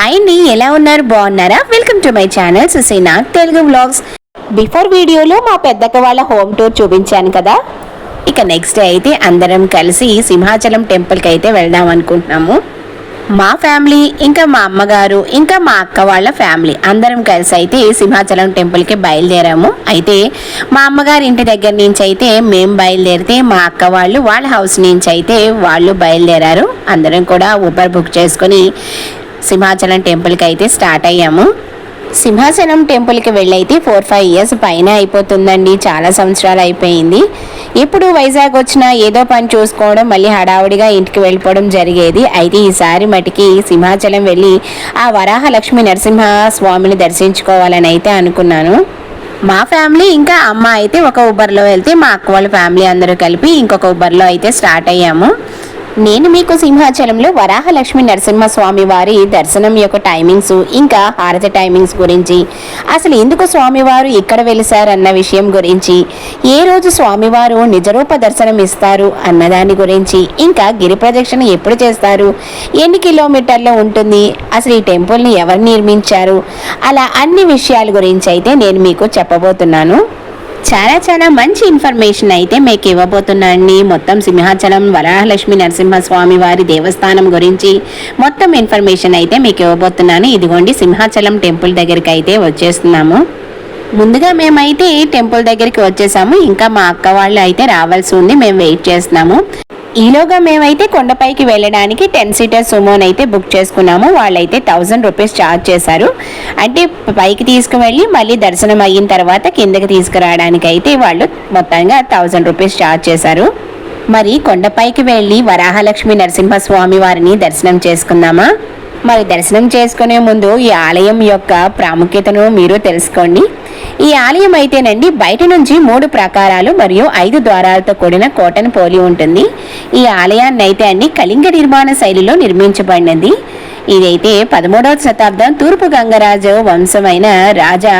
ఎలా ఉన్నారు? బాగున్నారా? Welcome to my channel Susina Telugu vlogs before వీడియోలో మా పెద్దక్క వాళ్ళ హోమ్ టూర్ చూపించాను కదా? ఇక నెక్స్ట్ డే అయితే అందరం కలిసి సింహాచలం టెంపుల్కి అయితే వెళ్దాం అనుకుంటున్నాము. మా ఫ్యామిలీ ఇంకా మా అమ్మగారు ఇంకా మా అక్క వాళ్ళ ఫ్యామిలీ అందరం కలిసి అయితే సింహాచలం టెంపుల్కి బయలుదేరాము. అయితే మా అమ్మగారి ఇంటి దగ్గర నుంచి అయితే మేము బయలుదేరితే మా అక్క వాళ్ళు వాళ్ళ హౌస్ నుంచి అయితే వాళ్ళు బయలుదేరారు. అందరం కూడా ఊబర్ బుక్ చేసుకొని సింహాచలం టెంపుల్కి అయితే స్టార్ట్ అయ్యాము. సింహాచలం టెంపుల్కి వెళ్ళైతే ఫోర్ ఫైవ్ ఇయర్స్ పైన అయిపోతుందండి. చాలా సంవత్సరాలు అయిపోయింది. ఇప్పుడు వైజాగ్ వచ్చినా ఏదో పని చూసుకోవడం మళ్ళీ హడావుడిగా ఇంటికి వెళ్ళిపోవడం జరిగేది. అయితే ఈసారి మటుకి సింహాచలం వెళ్ళి ఆ వరాహలక్ష్మి నరసింహ స్వామిని దర్శించుకోవాలని అయితే అనుకున్నాను. మా ఫ్యామిలీ ఇంకా అమ్మ అయితే ఒక ఉబర్లో వెళ్తే మా అక్క వాళ్ళ ఫ్యామిలీ అందరూ కలిపి ఇంకొక ఉబర్లో అయితే స్టార్ట్ అయ్యాము. నేను మీకు సింహాచలంలో వరాహలక్ష్మి నరసింహస్వామి వారి దర్శనం యొక్క టైమింగ్స్ ఇంకా హారతి టైమింగ్స్ గురించి. అసలు ఎందుకు స్వామివారు ఇక్కడ వెలిశారన్న విషయం గురించి. ఏ రోజు స్వామివారు నిజరూప దర్శనం ఇస్తారు అన్నదాని గురించి. ఇంకా గిరి ప్రదక్షిణ ఎప్పుడు చేస్తారు? ఎన్ని కిలోమీటర్లు ఉంటుంది? అసలు ఈ టెంపుల్ని ఎవరు నిర్మించారు? అలా అన్ని విషయాల గురించి అయితే నేను మీకు చెప్పబోతున్నాను. చాలా చాలా మంచి ఇన్ఫర్మేషన్ అయితే మీకు ఇవ్వబోతున్నాండి మొత్తం సింహాచలం వరాహలక్ష్మి నరసింహస్వామి వారి దేవస్థానం గురించి మొత్తం ఇన్ఫర్మేషన్ అయితే మీకు ఇవ్వబోతున్నాను. ఇదిగోండి సింహాచలం టెంపుల్ దగ్గరికి అయితే వచ్చేస్తున్నాము. ముందుగా మేమైతే టెంపుల్ దగ్గరికి వచ్చేసాము. ఇంకా మా అక్క వాళ్ళు అయితే రావాల్సి ఉంది. మేము వెయిట్ చేస్తున్నాము. ఈలోగా మేమైతే కొండపైకి వెళ్ళడానికి టెన్ సీటర్ సుమోన్ అయితే బుక్ చేసుకున్నాము. వాళ్ళైతే థౌజండ్ రూపీస్ ఛార్జ్ చేశారు. అంటే పైకి తీసుకువెళ్ళి మళ్ళీ దర్శనం అయిన తర్వాత కిందకి తీసుకురావడానికి అయితే వాళ్ళు మొత్తంగా థౌజండ్ రూపీస్ ఛార్జ్ చేశారు. మరి కొండపైకి వెళ్ళి వరాహలక్ష్మి నరసింహస్వామి వారిని దర్శనం చేసుకుందామా? మరి దర్శనం చేసుకునే ముందు ఈ ఆలయం యొక్క ప్రాముఖ్యతను మీరు తెలుసుకోండి. ఈ ఆలయం అయితేనండి బయట నుంచి మూడు ప్రాకారాలు మరియు ఐదు ద్వారాలతో కూడిన కోటను పోలి ఉంటుంది. ఈ ఆలయాన్ని అయితే అండి కళింగ నిర్మాణ శైలిలో నిర్మించబడినది. ఇదైతే పదమూడవ శతాబ్దం తూర్పు గంగరాజు వంశమైన రాజా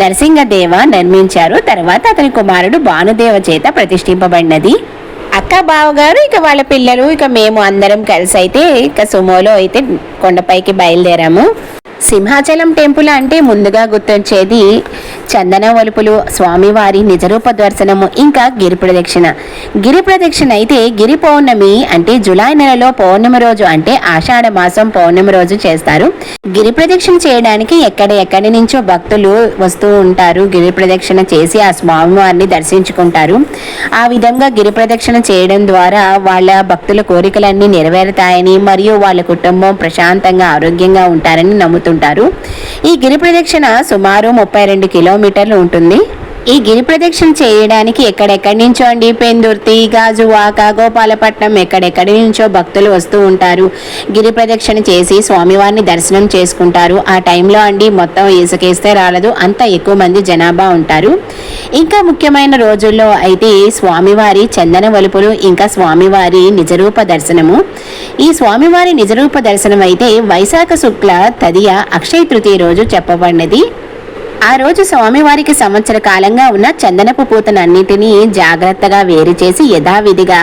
నరసింహదేవ నిర్మించారు. తర్వాత అతని కుమారుడు భానుదేవ చేత ప్రతిష్ఠింపబడినది. అక్క బావగారు ఇక వాళ్ళ పిల్లలు ఇక మేము అందరం కలిసి అయితే ఇక సుమోలో అయితే కొండపైకి బయలుదేరాము. సింహాచలం టెంపుల్ అంటే ముందుగా గుర్తొచ్చేది చందన వలుపులు స్వామివారి నిజరూప దర్శనము ఇంకా గిరి ప్రదక్షిణ. గిరి ప్రదక్షిణ అయితే గిరి పౌర్ణమి అంటే జులై నెలలో పౌర్ణమి రోజు అంటే ఆషాఢ మాసం పౌర్ణమి రోజు చేస్తారు. గిరి ప్రదక్షిణ చేయడానికి ఎక్కడ ఎక్కడి నుంచో భక్తులు వస్తూ ఉంటారు. గిరి ప్రదక్షిణ చేసి ఆ స్వామివారిని దర్శించుకుంటారు. ఆ విధంగా గిరి ప్రదక్షిణ చేయడం ద్వారా వాళ్ళ భక్తుల కోరికలన్నీ నెరవేరుతాయని మరియు వాళ్ళ కుటుంబం ప్రశాంతంగా ఆరోగ్యంగా ఉంటారని నమ్ముతుంటారు ఈ గిరి ప్రదక్షిణ సుమారు ముప్పై రెండు కిలోమీటర్లు ఉంటుంది. ఈ గిరి ప్రదక్షిణ చేయడానికి ఎక్కడెక్కడి నుంచో అండి? పెందుర్తి గాజువాక గోపాలపట్నం ఎక్కడెక్కడి నుంచో భక్తులు వస్తూ ఉంటారు. గిరి ప్రదక్షిణ చేసి స్వామివారిని దర్శనం చేసుకుంటారు. ఆ టైంలో అండి మొత్తం ఇసుకేస్తే రాలదు. అంత ఎక్కువ మంది జనాభా ఉంటారు. ఇంకా ముఖ్యమైన రోజుల్లో అయితే స్వామివారి చందన వలుపులు ఇంకా స్వామివారి నిజరూప దర్శనము. ఈ స్వామివారి నిజరూప దర్శనం అయితే వైశాఖ శుక్ల తదియ అక్షయ తృతీయ రోజు చెప్పబడినది. ఆ రోజు స్వామివారికి సంవత్సర కాలంగా ఉన్న చందనపు పూతనన్నిటినీ జాగ్రత్తగా వేరు చేసి యథావిధిగా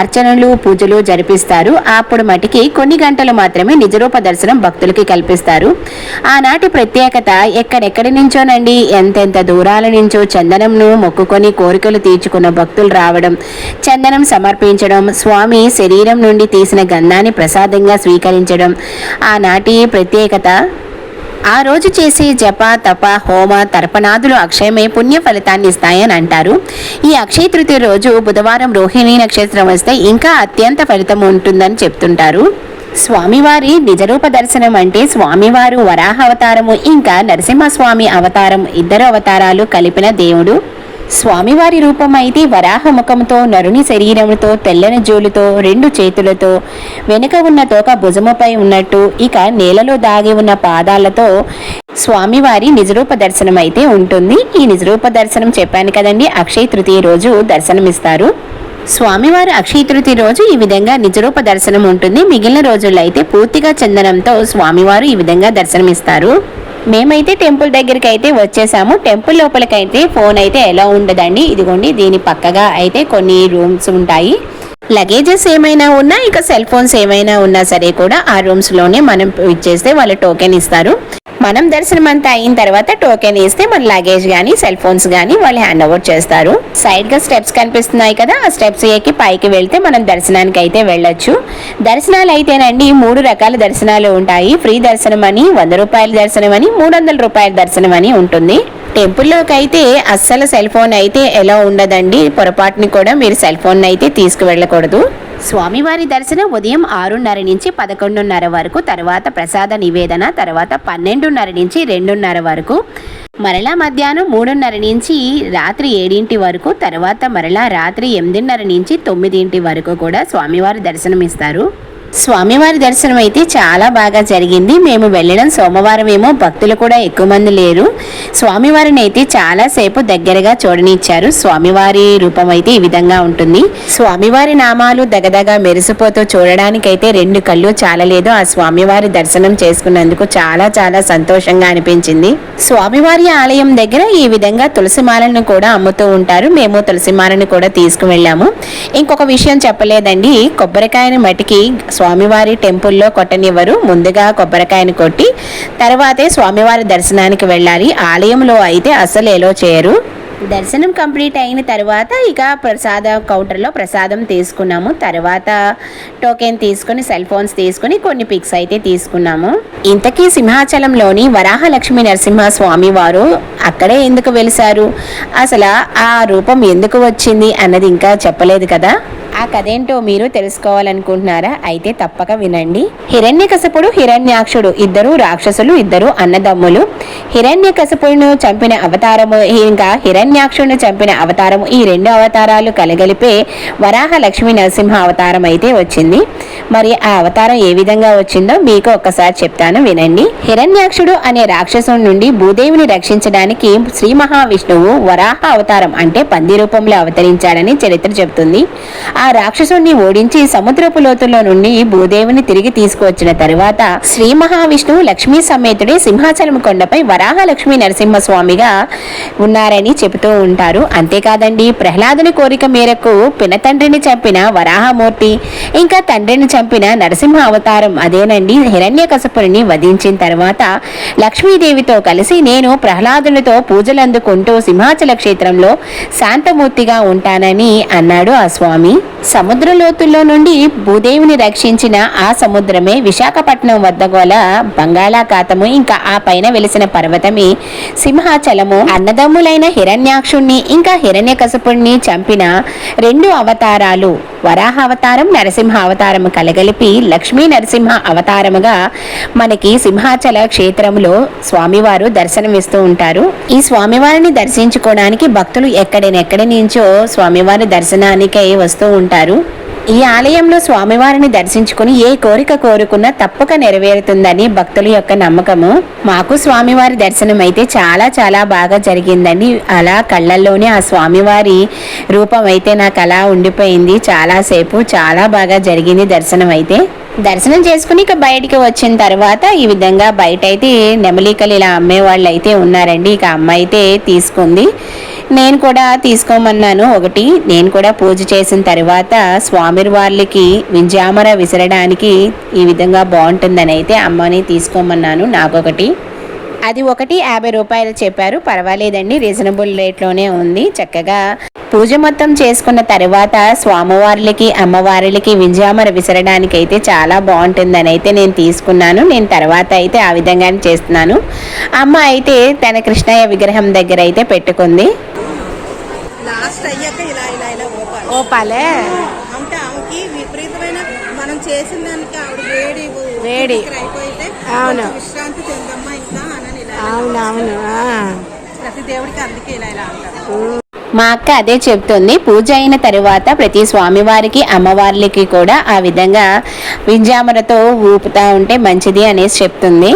అర్చనలు పూజలు జరిపిస్తారు. అప్పుడు మటుకి కొన్ని గంటలు మాత్రమే నిజరూప దర్శనం భక్తులకి కల్పిస్తారు. ఆనాటి ప్రత్యేకత ఎక్కడెక్కడి నుంచోనండి? ఎంతెంత దూరాల నుంచో చందనంను మొక్కుకొని కోరికలు తీర్చుకున్న భక్తులు రావడం చందనం సమర్పించడం స్వామి శరీరం నుండి తీసిన గంధాన్ని ప్రసాదంగా స్వీకరించడం ఆనాటి ప్రత్యేకత ఆ రోజు చేసే జప తప హోమ తర్పణాదులు అక్షయమే పుణ్య ఫలితాన్ని ఇస్తాయని అంటారు. ఈ అక్షయ తృతీయ రోజు బుధవారం రోహిణి నక్షత్రం వస్తే ఇంకా అత్యంత ఫలితం ఉంటుందని చెప్తుంటారు. స్వామివారి నిజరూప దర్శనం అంటే స్వామివారు వరాహ అవతారము ఇంకా నరసింహస్వామి అవతారం ఇద్దరు అవతారాలు కలిపిన దేవుడు. స్వామివారి రూపం అయితే వరాహ ముఖంతో నరుని శరీరముతో తెల్లని జోలుతో రెండు చేతులతో వెనుక ఉన్న తోక భుజముపై ఉన్నట్టు ఇక నేలలో దాగి ఉన్న పాదాలతో స్వామివారి నిజరూప దర్శనం అయితే ఉంటుంది. ఈ నిజరూప దర్శనం చెప్పాను కదండి అక్షయ తృతీయ రోజు దర్శనమిస్తారు. స్వామివారి అక్షయ తృతీయ రోజు ఈ విధంగా నిజరూప దర్శనం ఉంటుంది మిగిలిన రోజుల్లో అయితే పూర్తిగా చందనంతో స్వామివారు ఈ విధంగా దర్శనమిస్తారు. మేమైతే టెంపుల్ దగ్గరికి అయితే వచ్చేసాము. టెంపుల్ లోపలికైతే ఫోన్ అయితే ఎలా ఉండదండి? ఇదిగోండి దీని పక్కగా అయితే కొన్ని రూమ్స్ ఉంటాయి. లగేజెస్ ఏమైనా ఉన్నా ఇక సెల్ ఫోన్స్ ఏమైనా ఉన్నా సరే కూడా ఆ రూమ్స్లోనే మనం ఇచ్చేస్తే వాళ్ళు టోకెన్ ఇస్తారు. మనం దర్శనం అంతా అయిన తర్వాత టోకెన్ ఇస్తే మన లగేజ్ కానీ సెల్ ఫోన్స్ కానీ వాళ్ళు హ్యాండ్ ఓవర్ చేస్తారు. సైడ్గా స్టెప్స్ కనిపిస్తున్నాయి కదా ఆ స్టెప్స్ ఎక్కి పైకి వెళ్తే మనం దర్శనానికి అయితే వెళ్ళొచ్చు. దర్శనాలు అయితేనండి మూడు రకాల దర్శనాలు ఉంటాయి. ఫ్రీ దర్శనం అని వంద రూపాయల దర్శనం అని మూడు వందల రూపాయల దర్శనం అని ఉంటుంది. టెంపుల్లోకి అయితే అస్సలు సెల్ ఫోన్ అయితే ఎలా ఉండదండి. పొరపాటుని కూడా మీరు సెల్ ఫోన్ అయితే తీసుకువెళ్ళకూడదు. స్వామివారి దర్శనం ఉదయం ఆరున్నర నుంచి పదకొండున్నర వరకు తర్వాత ప్రసాద నివేదన తర్వాత పన్నెండున్నర నుంచి రెండున్నర వరకు మరలా మధ్యాహ్నం మూడున్నర నుంచి రాత్రి ఏడింటి వరకు తర్వాత మరలా రాత్రి ఎనిమిదిన్నర నుంచి తొమ్మిదింటి వరకు కూడా స్వామివారి దర్శనం ఇస్తారు స్వామివారి దర్శనం అయితే చాలా బాగా జరిగింది. మేము వెళ్ళడం సోమవారం ఏమో భక్తులు కూడా ఎక్కువ మంది లేరు. స్వామివారిని అయితే చాలాసేపు దగ్గరగా చూడనిచ్చారు. స్వామివారి రూపం అయితే ఈ విధంగా ఉంటుంది. స్వామివారి నామాలు దగదగా మెరిసిపోతూ చూడడానికైతే రెండు కళ్ళు చాలలేదు. ఆ స్వామివారి దర్శనం చేసుకున్నందుకు చాలా చాలా సంతోషంగా అనిపించింది. స్వామివారి ఆలయం దగ్గర ఈ విధంగా తులసిమాలను కూడా అమ్ముతూ ఉంటారు. మేము తులసి మాలను కూడా తీసుకువెళ్ళాము. ఇంకొక విషయం చెప్పలేదండి. కొబ్బరికాయని మటికి స్వామివారి టెంపుల్లో కొట్టనివ్వరు ముందుగా కొబ్బరికాయని కొట్టి తర్వాతే స్వామివారి దర్శనానికి వెళ్ళాలి. ఆలయంలో అయితే అసలు ఎలో చేయరు. దర్శనం కంప్లీట్ అయిన తర్వాత ఇక ప్రసాద కౌంటర్లో ప్రసాదం తీసుకున్నాము. తర్వాత టోకెన్ తీసుకుని సెల్ ఫోన్స్ తీసుకుని కొన్ని పిక్స్ అయితే తీసుకున్నాము. ఇంతకీ సింహాచలంలోని వరాహలక్ష్మి నరసింహస్వామి వారు అక్కడే ఎందుకు వెలిశారు? అసలు ఆ రూపం ఎందుకు వచ్చింది అన్నది ఇంకా చెప్పలేదు కదా? ఆ కథేంటో మీరు తెలుసుకోవాలనుకుంటున్నారా? అయితే తప్పక వినండి. హిరణ్యకశపుడు హిరణ్యాక్షుడు ఇద్దరు రాక్షసులు ఇద్దరు అన్నదమ్ములు. హిరణ్యకశపుడును చంపిన అవతారము ఇంకా హిరణ్యాక్షుడిని చంపిన అవతారము ఈ రెండు అవతారాలు కలగలిపే వరాహ లక్ష్మీ నరసింహ అవతారం అయితే వచ్చింది. మరి ఆ అవతారం ఏ విధంగా వచ్చిందో మీకు ఒక్కసారి చెప్తాను వినండి. హిరణ్యాక్షుడు అనే రాక్షసుడి నుండి భూదేవిని రక్షించడానికి శ్రీ మహావిష్ణువు వరాహ అవతారం అంటే పంది రూపంలో అవతరించాడని చరిత్ర చెబుతుంది. ఆ రాక్షసుణ్ణి ఓడించి సముద్రపు లోతుల్లో నుండి భూదేవిని తిరిగి తీసుకువచ్చిన తరువాత శ్రీ మహావిష్ణువు లక్ష్మీ సమేతుడే సింహాచలం కొండపై వరాహ లక్ష్మీ నరసింహస్వామిగా ఉన్నారని చెబుతూ ఉంటారు. అంతేకాదండి ప్రహ్లాదుని కోరిక మేరకు పినతండ్రిని చంపిన వరాహమూర్తి ఇంకా తండ్రిని చంపిన నరసింహ అవతారం అదేనండి. హిరణ్యకశపుని వధించిన తర్వాత లక్ష్మీదేవితో కలిసి నేను ప్రహ్లాదునితో పూజలు అందుకుంటూ సింహాచల క్షేత్రంలో శాంతమూర్తిగా ఉంటానని అన్నాడు ఆ స్వామి. సముద్ర లోతుల్లో నుండి భూదేవిని రక్షించిన ఆ సముద్రమే విశాఖపట్నం వద్ద గోల బంగాళాఖాతము. ఇంకా ఆ పైన వెలిసిన పర్వతమే సింహాచలము. అన్నదమ్ములైన హిరణ్యాక్షుణ్ణి ఇంకా హిరణ్యకశపుణ్ణి చంపిన రెండు అవతారాలు వరాహ అవతారం నరసింహ అవతారము కలగలిపి లక్ష్మీ నరసింహ అవతారముగా మనకి సింహాచల క్షేత్రంలో స్వామివారు దర్శనమిస్తూ ఉంటారు. ఈ స్వామివారిని దర్శించుకోవడానికి భక్తులు ఎక్కడెనెక్కడి నుంచో స్వామివారి దర్శనానికై వస్తూ ఉంటారు. ఈ ఆలయంలో స్వామివారిని దర్శించుకుని ఏ కోరిక కోరుకున్నా తప్పక నెరవేరుతుందని భక్తుల యొక్క నమ్మకము. మాకు స్వామివారి దర్శనం అయితే చాలా చాలా బాగా జరిగిందండి. అలా కళ్ళల్లోనే ఆ స్వామివారి రూపం అయితే నాకు అలా ఉండిపోయింది. చాలాసేపు చాలా బాగా జరిగింది దర్శనం అయితే దర్శనం చేసుకుని ఇక బయటికి వచ్చిన తర్వాత ఈ విధంగా బయట అయితే నెమలికలు ఇలా అమ్మేవాళ్ళు అయితే ఉన్నారండి. ఇక అమ్మ అయితే తీసుకుంది. నేను కూడా తీసుకోమన్నాను. ఒకటి నేను కూడా పూజ చేసిన తర్వాత స్వామి వాళ్ళకి వింజామర విసరడానికి ఈ విధంగా బాగుంటుందని అయితే అమ్మని తీసుకోమన్నాను. నాకొకటి. అది ఒకటి యాభై రూపాయలు చెప్పారు. పర్వాలేదండి రీజనబుల్ రేట్లోనే ఉంది. చక్కగా పూజ మొత్తం చేసుకున్న తర్వాత స్వామివార్లకి అమ్మవార్లకి వింజామర విసరడానికి అయితే చాలా బాగుంటుందని అయితే నేను తీసుకున్నాను. నేను తర్వాత అయితే ఆ విధంగానే చేస్తున్నాను. అమ్మ అయితే తన కృష్ణయ్య విగ్రహం దగ్గర అయితే పెట్టుకుంది. ఓపాలి అంటే ఆమెకి విపరీతమైన మనం చేసిన దానికి ఆవిడ వేడి వేడి. దగ్గర అయిపోతే అవును. విశ్రాంతి చెందమ్మా అవునవును ఆ. ప్రతి దేవుడికి అందుకే ఇలా ఇలా అంటారు. మా అక్క అదే చెప్తుంది. పూజ అయిన తరువాత ప్రతి స్వామివారికి అమ్మవార్లకి కూడా ఆ విధంగా వింజామరతో ఊపుతా ఉంటే మంచిది అనేసి చెప్తుంది.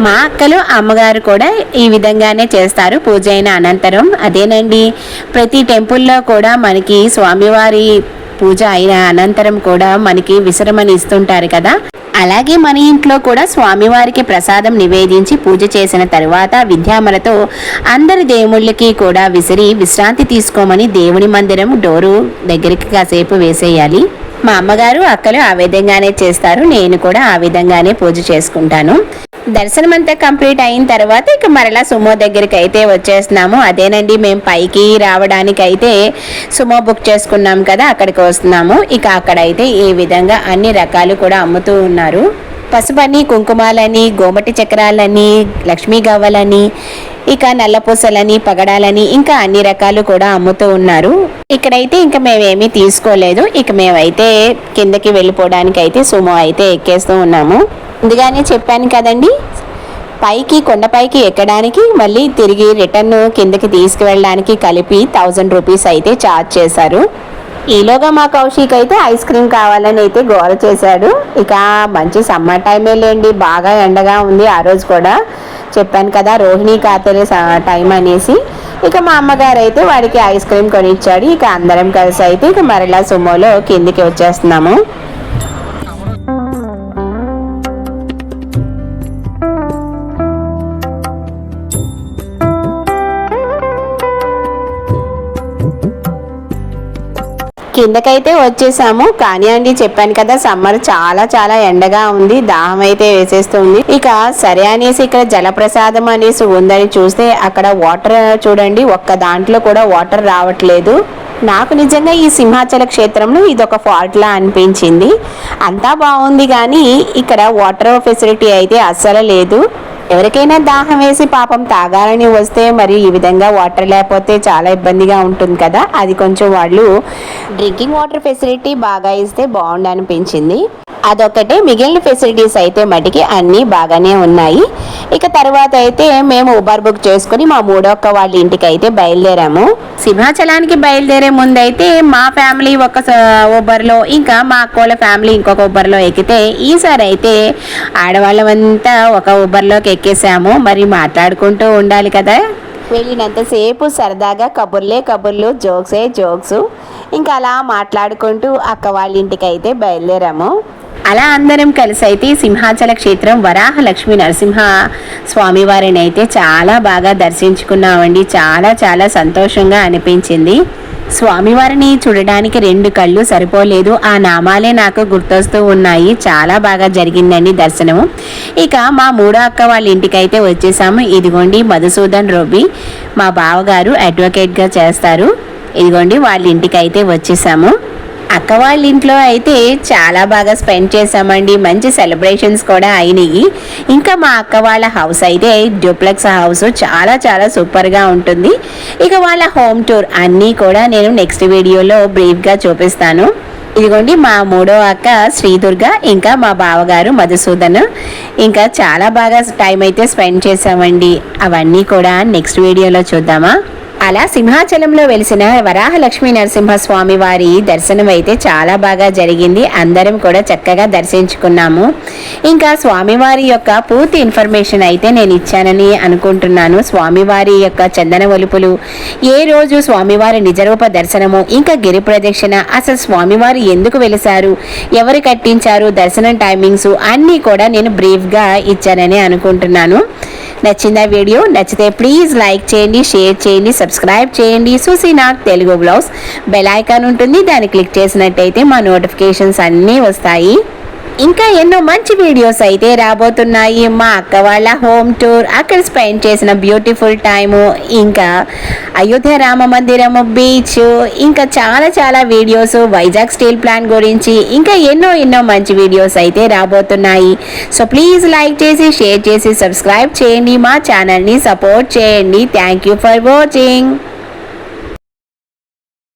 మా అక్కలు అమ్మగారు కూడా ఈ విధంగానే చేస్తారు. పూజ అయిన అనంతరం అదేనండి. ప్రతి టెంపుల్లో కూడా మనకి స్వామివారి పూజ అయిన అనంతరం కూడా మనకి విశ్రమని ఇస్తుంటారు కదా. అలాగే మన ఇంట్లో కూడా స్వామివారికి ప్రసాదం నివేదించి పూజ చేసిన తరువాత విద్యామలతో అందరి దేవుళ్ళకి కూడా విసిరి విశ్రాంతి తీసుకోమని దేవుని మందిరం డోరు దగ్గరికి కాసేపు వేసేయాలి. మా అమ్మగారు అక్కలు ఆ విధంగానే చేస్తారు. నేను కూడా ఆ విధంగానే పూజ చేసుకుంటాను. దర్శనం అంతా కంప్లీట్ అయిన తర్వాత ఇక మరలా సుమో దగ్గరికి అయితే వచ్చేస్తున్నాము. అదేనండి మేము పైకి రావడానికి అయితే సుమో బుక్ చేసుకున్నాం కదా అక్కడికి వస్తున్నాము. ఇక అక్కడైతే ఈ విధంగా అన్ని రకాలు కూడా అమ్ముతూ ఉన్నారు. పసుపని కుంకుమాలని గోమటి చక్రాలని లక్ష్మీ గవ్వలని ఇక నల్లపూసలని పగడాలని ఇంకా అన్ని రకాలు కూడా అమ్ముతూ ఉన్నారు. ఇక్కడైతే ఇంకా మేమేమీ తీసుకోలేదు. ఇక మేమైతే కిందకి వెళ్ళిపోవడానికి అయితే సుమో అయితే ఎక్కేస్తూ ఉన్నాము. ముందుగానే చెప్పాను కదండి పైకి కొండపైకి ఎక్కడానికి మళ్ళీ తిరిగి రిటర్న్ కిందకి తీసుకువెళ్ళడానికి కలిపి థౌజండ్ రూపీస్ అయితే ఛార్జ్ చేశారు. ఈలోగా మా కౌశిక్ అయితే ఐస్ క్రీమ్ కావాలని అయితే గోల చేశాడు. ఇక మంచి సమ్మర్ టైమే లేండి. బాగా ఎండగా ఉంది ఆ రోజు కూడా. చెప్పాను కదా రోహిణి కాతరే టైం అనేసి. ఇక మా అమ్మగారు అయితే వాడికి ఐస్ క్రీమ్ కొనిచ్చాడు. ఇక అందరం కలిసి అయితే ఇక మరలా సుమోలో కిందికి వచ్చేస్తున్నాము. కిందకైతే వచ్చేసాము. కానీ అండి చెప్పాను కదా సమ్మర్ చాలా చాలా ఎండగా ఉంది. దాహం అయితే వేసేస్తుంది. ఇక సరే అనేసి ఇక్కడ జలప్రసాదం అనేసి ఉందని చూస్తే అక్కడ వాటర్ చూడండి ఒక్క దాంట్లో కూడా వాటర్ రావట్లేదు. నాకు నిజంగా ఈ సింహాచల క్షేత్రంలో ఇది ఒక ఫాల్ట్ లా అనిపించింది. అంతా బాగుంది కానీ ఇక్కడ వాటర్ ఫెసిలిటీ అయితే అస్సలు లేదు. ఎవరికైనా దాహం వేసి పాపం తాగాలని వస్తే మరి ఈ విధంగా వాటర్ లేకపోతే చాలా ఇబ్బందిగా ఉంటుంది కదా. అది కొంచెం వాళ్ళు డ్రింకింగ్ వాటర్ ఫెసిలిటీ బాగా ఇస్తే బాగుండనిపించింది అదొకటే. మిగిలిన ఫెసిలిటీస్ అయితే మటుకి అన్నీ బాగానే ఉన్నాయి. ఇక తర్వాత అయితే మేము ఉబర్ బుక్ చేసుకుని మా మూడొక్క వాళ్ళ ఇంటికి అయితే బయలుదేరాము. సింహాచలానికి బయలుదేరే ముందైతే మా ఫ్యామిలీ ఒక ఉబర్లో ఇంకా మా అక్కోళ్ళ ఫ్యామిలీ ఇంకొక ఉబర్లో ఎక్కితే ఈసారి అయితే ఆడవాళ్ళమంతా ఒక ఉబర్లోకి ఎక్కేసాము. మరి మాట్లాడుకుంటూ ఉండాలి కదా. వెళ్ళినంతసేపు సరదాగా కబుర్లే కబుర్లు జోక్సే జోక్స్ ఇంకా అలా మాట్లాడుకుంటూ అక్క వాళ్ళ ఇంటికి అయితే బయలుదేరాము. అలా అందరం కలిసి అయితే సింహాచల క్షేత్రం వరాహ లక్ష్మీ నరసింహ స్వామివారిని అయితే చాలా బాగా దర్శించుకున్నామండి. చాలా చాలా సంతోషంగా అనిపించింది. స్వామివారిని చూడడానికి రెండు కళ్ళు సరిపోలేదు. ఆ నామాలే నాకు గుర్తొస్తూ ఉన్నాయి. చాలా బాగా జరిగిందండి దర్శనము ఇక మా మూడో అక్క వాళ్ళ ఇంటికి అయితే వచ్చేసాము. ఇదిగోండి మధుసూదన్ రొబ్బి మా బావగారు అడ్వకేట్గా చేస్తారు. ఇదిగోండి వాళ్ళ ఇంటికి అయితే వచ్చేసాము. అక్క వాళ్ళ ఇంట్లో అయితే చాలా బాగా స్పెండ్ చేసామండి మంచి సెలబ్రేషన్స్ కూడా అయినాయి. ఇంకా మా అక్క వాళ్ళ హౌస్ అయితే డ్యూప్లెక్స్ హౌస్ చాలా చాలా సూపర్గా ఉంటుంది. ఇక వాళ్ళ హోమ్ టూర్ అన్నీ కూడా నేను నెక్స్ట్ వీడియోలో బ్రీఫ్గా చూపిస్తాను. ఇదిగోండి మా మూడో అక్క శ్రీదుర్గ ఇంకా మా బావగారు మధుసూదన్. ఇంకా చాలా బాగా టైం అయితే స్పెండ్ చేసామండి అవన్నీ కూడా నెక్స్ట్ వీడియోలో చూద్దామా? అలా సింహాచలంలో వెలిసిన వరాహ లక్ష్మీ నరసింహస్వామి వారి దర్శనం అయితే చాలా బాగా జరిగింది. అందరం కూడా చక్కగా దర్శించుకున్నాము. ఇంకా స్వామివారి యొక్క పూర్తి ఇన్ఫర్మేషన్ అయితే నేను ఇచ్చానని అనుకుంటున్నాను. స్వామివారి యొక్క చందన ఒలుపులు ఏ రోజు స్వామివారి నిజరూప దర్శనము ఇంకా గిరి ప్రదక్షిణ అసలు స్వామివారు ఎందుకు వెలిసారు ఎవరు కట్టించారు దర్శనం టైమింగ్స్ అన్నీ కూడా నేను బ్రీఫ్గా ఇచ్చానని అనుకుంటున్నాను. నచ్చిందా వీడియో నచ్చితే ప్లీజ్ లైక్ చేయండి షేర్ చేయండి సబ్స్క్రైబ్ చేయండి. చూసి నాకు తెలుగు బ్లౌజ్ బెల్ ఐకాన్ ఉంటుంది. దాన్ని క్లిక్ చేసినట్టయితే మా నోటిఫికేషన్స్ అన్నీ వస్తాయి. ఇంకా ఎన్నో మంచి వీడియోస్ అయితే రాబోతున్నాయి. మా అక్క వాళ్ళ హోమ్ టూర్ అక్కడ స్పెండ్ చేసిన బ్యూటిఫుల్ టైము ఇంకా అయోధ్య రామ మందిరము బీచ్ ఇంకా చాలా చాలా వీడియోస్ వైజాగ్ స్టీల్ ప్లాంట్ గురించి ఇంకా ఎన్నో ఎన్నో మంచి వీడియోస్ అయితే రాబోతున్నాయి. సో ప్లీజ్ లైక్ చేసి షేర్ చేసి సబ్స్క్రైబ్ చేయండి. మా ఛానల్ని సపోర్ట్ చేయండి. Thank you for watching.